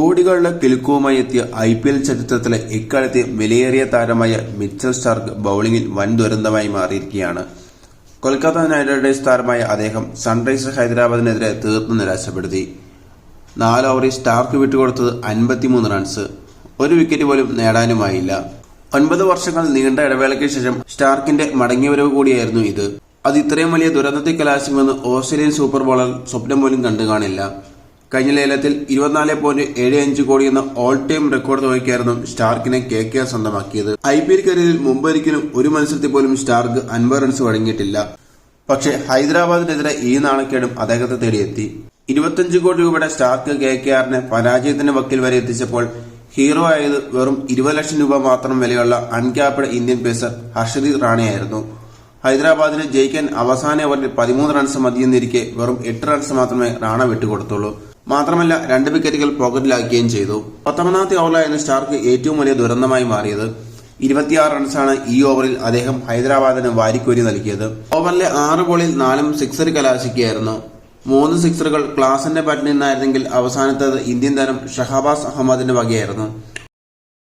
കോടികളുടെ കിലുക്കവുമായി എത്തിയ I P L ചരിത്രത്തിലെ ഇക്കാലത്തെ വിലയേറിയ താരമായ മിച്ചൽ സ്റ്റാർക്ക് ബൌളിംഗിൽ വൻ ദുരന്തമായി മാറിയിരിക്കുകയാണ്. കൊൽക്കത്ത നൈറ്റ് റൈഡേഴ്സ് താരമായ അദ്ദേഹം സൺറൈസർ ഹൈദരാബാദിനെതിരെ തീർത്തും നിരാശപ്പെടുത്തി. നാല് ഓവറിൽ സ്റ്റാർക്ക് വിട്ടുകൊടുത്തത് അൻപത്തിമൂന്ന് റൺസ്. ഒരു വിക്കറ്റ് പോലും നേടാനുമായില്ല. ഒൻപത് വർഷങ്ങൾ നീണ്ട ഇടവേളയ്ക്ക് ശേഷം സ്റ്റാർക്കിന്റെ മടങ്ങിവരവ് കൂടിയായിരുന്നു ഇത്. അത് ഇത്രയും വലിയ ദുരന്തത്തെ കലാശിക്കുമെന്ന് ഓസ്ട്രേലിയൻ സൂപ്പർ ബോളർ സ്വപ്നം പോലും കണ്ടു കാണില്ല കഴിഞ്ഞ ലേലത്തിൽ ഇരുപത്തിനാല് പോയിന്റ് ഏഴ് അഞ്ച് കോടി എന്ന ഓൾ ടൈം റെക്കോർഡ് തുകയ്ക്കായിരുന്നു സ്റ്റാർക്കിനെ കെ കെ ആർ സ്വന്തമാക്കിയത്. ഐ പി എൽ കരിയറിൽ മുമ്പ് ഒരിക്കലും ഒരു മത്സരത്തിൽ പോലും സ്റ്റാർക്ക് അൻപത് റൺസ് വഴങ്ങിയിട്ടില്ല. പക്ഷേ ഹൈദരാബാദിനെതിരെ ഈ നാണക്കേടും അദ്ദേഹത്തെ തേടിയെത്തി. ഇരുപത്തിയഞ്ച് കോടി രൂപയുടെ സ്റ്റാർക്ക് കെ കെ ആറിനെ പരാജയത്തിന്റെ വക്കിൽ വരെ എത്തിച്ചപ്പോൾ ഹീറോ ആയത് വെറും ഇരുപത് ലക്ഷം രൂപ മാത്രം വിലയുള്ള അൺക്യാപ്ഡ് ഇന്ത്യൻ പേസർ ഹർഷദീപ് റാണയായിരുന്നു. ഹൈദരാബാദിനെ ജയിക്കാൻ അവസാന ഓവറിൽ പതിമൂന്ന് റൺസ് മതിയെന്നിരിക്കെ വെറും എട്ട് റൺസ് മാത്രമേ റാണ വിട്ടുകൊടുത്തുള്ളൂ. മാത്രമല്ല രണ്ട് വിക്കറ്റുകൾ പോക്കറ്റിലാക്കുകയും ചെയ്തു. പത്തൊമ്പതാമത്തെ ഓവറിലായിരുന്നു സ്റ്റാർക്ക് ഏറ്റവും വലിയ ദുരന്തമായി മാറിയത്. ഇരുപത്തിയാറ് റൺസാണ് ഈ ഓവറിൽ അദ്ദേഹം ഹൈദരാബാദിന് വാരിക്കോരി നൽകിയത്. ഓവറിലെ ആറ് ബോളിൽ നാലും സിക്സർ കലാശിക്കുകയായിരുന്നു മൂന്ന് സിക്സറുകൾ ക്ലാസിന്റെ ബാറ്റിൽ നിന്നായിരുന്നെങ്കിൽ അവസാനത്തേത് ഇന്ത്യൻ താരം ഷഹബാസ് അഹമ്മദിന്റെ വകയായിരുന്നു.